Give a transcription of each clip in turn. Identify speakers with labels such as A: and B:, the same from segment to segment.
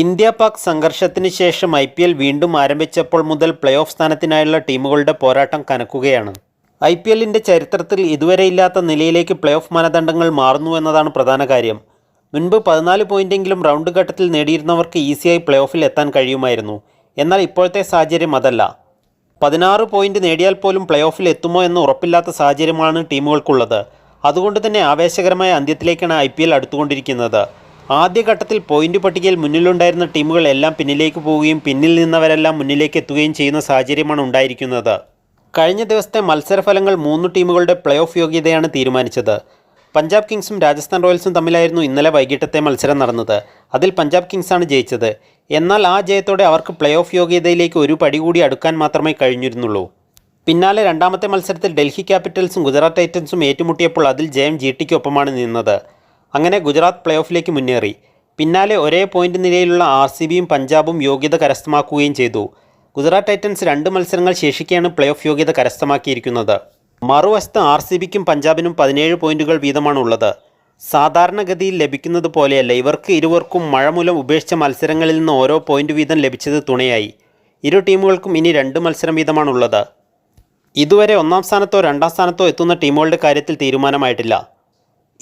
A: India Pak സംഘർഷത്തിന് ശേഷം I P L വീണ്ടും ആരംഭിച്ചപ്പോൾ മുതൽ പ്ലേ ഓഫ് സ്ഥാനത്തിനായുള്ള ടീമുകളുടെ പോരാട്ടം കനക്കുകയാണ്. ഐ പി എല്ലിന്റെ ചരിത്രത്തിൽ ഇതുവരെയില്ലാത്ത നിലയിലേക്ക് പ്ലേ ഓഫ് മാനദണ്ഡങ്ങൾ മാറുന്നു എന്നതാണ് പ്രധാന കാര്യം. മുൻപ് പതിനാല് പോയിന്റെങ്കിലും റൗണ്ട് ഘട്ടത്തിൽ നേടിയിരുന്നവർക്ക് ഈസിയായി പ്ലേ ഓഫിൽ എത്താൻ കഴിയുമായിരുന്നു. എന്നാൽ ഇപ്പോഴത്തെ സാഹചര്യം അതല്ല. പതിനാറ് പോയിന്റ് നേടിയാൽ പോലും പ്ലേ ഓഫിൽ എത്തുമോ എന്ന് ഉറപ്പില്ലാത്ത സാഹചര്യമാണ് ടീമുകൾക്കുള്ളത്. അതുകൊണ്ട് തന്നെ ആവേശകരമായ അന്ത്യത്തിലേക്കാണ് ഐ പി എൽ അടുത്തുകൊണ്ടിരിക്കുന്നത്. ആദ്യഘട്ടത്തിൽ പോയിന്റ് പട്ടികയിൽ മുന്നിലുണ്ടായിരുന്ന ടീമുകൾ എല്ലാം പിന്നിലേക്ക് പോവുകയും പിന്നിൽ നിന്നവരെല്ലാം മുന്നിലേക്ക് എത്തുകയും ചെയ്യുന്ന സാഹചര്യമാണ് ഉണ്ടായിരിക്കുന്നത്. കഴിഞ്ഞ ദിവസത്തെ മത്സരഫലങ്ങൾ മൂന്ന് ടീമുകളുടെ പ്ലേ ഓഫ് യോഗ്യതയാണ് തീരുമാനിച്ചത്. പഞ്ചാബ് കിങ്സും രാജസ്ഥാൻ റോയൽസും തമ്മിലായിരുന്നു ഇന്നലെ വൈകിട്ടത്തെ മത്സരം നടന്നത്. അതിൽ പഞ്ചാബ് കിങ്സാണ് ജയിച്ചത്. എന്നാൽ ആ ജയത്തോടെ അവർക്ക് പ്ലേ ഓഫ് യോഗ്യതയിലേക്ക് ഒരു പടി കൂടി അടുക്കാൻ മാത്രമേ കഴിഞ്ഞിരുന്നുള്ളൂ. പിന്നാലെ രണ്ടാമത്തെ മത്സരത്തിൽ ഡൽഹി ക്യാപിറ്റൽസും ഗുജറാത്ത് ടൈറ്റൻസും ഏറ്റുമുട്ടിയപ്പോൾ അതിൽ ജയം ജി ടിക്കൊപ്പമാണ് നിന്നത്. അങ്ങനെ ഗുജറാത്ത് പ്ലേ ഓഫിലേക്ക് മുന്നേറി. പിന്നാലെ ഒരേ പോയിന്റ് നിലയിലുള്ള ആർ സി ബിയും പഞ്ചാബും യോഗ്യത കരസ്ഥമാക്കുകയും ചെയ്തു. ഗുജറാത്ത് ടൈറ്റൻസ് രണ്ട് മത്സരങ്ങൾ ശേഷിക്കെയാണ് പ്ലേ ഓഫ് യോഗ്യത കരസ്ഥമാക്കിയിരിക്കുന്നത്. മറുവശത്ത് ആർ സി ബിക്കും പഞ്ചാബിനും പതിനേഴ് പോയിന്റുകൾ വീതമാണ് ഉള്ളത് സാധാരണഗതിയിൽ ലഭിക്കുന്നത് പോലെയല്ല ഇവർക്ക് ഇരുവർക്കും മഴ മൂലം ഉപേക്ഷിച്ച മത്സരങ്ങളിൽ നിന്ന് ഓരോ പോയിന്റ് വീതം ലഭിച്ചത് തുണയായി. ഇരു ടീമുകൾക്കും ഇനി രണ്ട് മത്സരം വീതമാണുള്ളത്. ഇതുവരെ ഒന്നാം സ്ഥാനത്തോ രണ്ടാം സ്ഥാനത്തോ എത്തുന്ന ടീമുകളുടെ കാര്യത്തിൽ തീരുമാനമായിട്ടില്ല.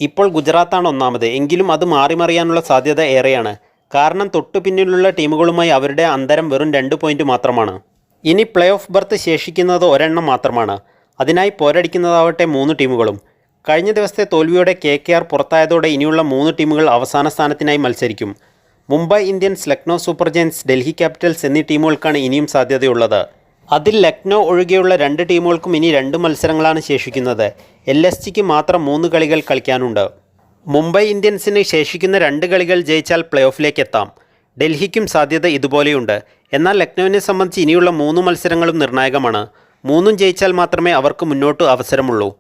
A: ഇപ്പോൾ ഗുജറാത്താണ് ഒന്നാമത്. എങ്കിലും അത് മാറിമറിയാനുള്ള സാധ്യത ഏറെയാണ്. കാരണം തൊട്ടു പിന്നിലുള്ള ടീമുകളുമായി അവരുടെ അന്തരം വെറും രണ്ട് പോയിന്റ് മാത്രമാണ്. ഇനി പ്ലേ ഓഫ് ബർത്ത് ശേഷിക്കുന്നത് ഒരെണ്ണം മാത്രമാണ്. അതിനായി പോരടിക്കുന്നതാവട്ടെ മൂന്ന് ടീമുകളും. കഴിഞ്ഞ ദിവസത്തെ തോൽവിയോടെ കെ കെ ആർ പുറത്തായതോടെ ഇനിയുള്ള മൂന്ന് ടീമുകൾ അവസാന സ്ഥാനത്തിനായി മത്സരിക്കും. Mumbai Indians Lucknow super giants Delhi capitals എന്നീ ടീമുകൾക്കാണ് ഇനിയും സാധ്യതയുള്ളത്. അതിൽ ലക്നോ ഒഴികെയുള്ള രണ്ട് ടീമുകൾക്കും ഇനി രണ്ട് മത്സരങ്ങളാണ് ശേഷിക്കുന്നത്. എൽ എസ് ജിക്ക് മാത്രം മൂന്ന് കളികൾ കളിക്കാനുണ്ട്. മുംബൈ ഇന്ത്യൻസിന് ശേഷിക്കുന്ന രണ്ട് കളികൾ ജയിച്ചാൽ പ്ലേ ഓഫിലേക്ക് എത്താം. ഡൽഹിക്കും സാധ്യത ഇതുപോലെയുണ്ട്. എന്നാൽ ലക്നൌവിനെ സംബന്ധിച്ച് ഇനിയുള്ള മൂന്ന് മത്സരങ്ങളും നിർണായകമാണ്. മൂന്നും ജയിച്ചാൽ മാത്രമേ അവർക്ക് മുന്നോട്ട് അവസരമുള്ളൂ.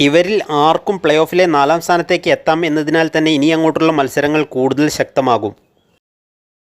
A: ഇവരിൽ ആർക്കും പ്ലേ ഓഫിലെ നാലാം സ്ഥാനത്തേക്ക് എത്താം എന്നതിനാൽ തന്നെ ഇനി അങ്ങോട്ടുള്ള മത്സരങ്ങൾ കൂടുതൽ ശക്തമാകും.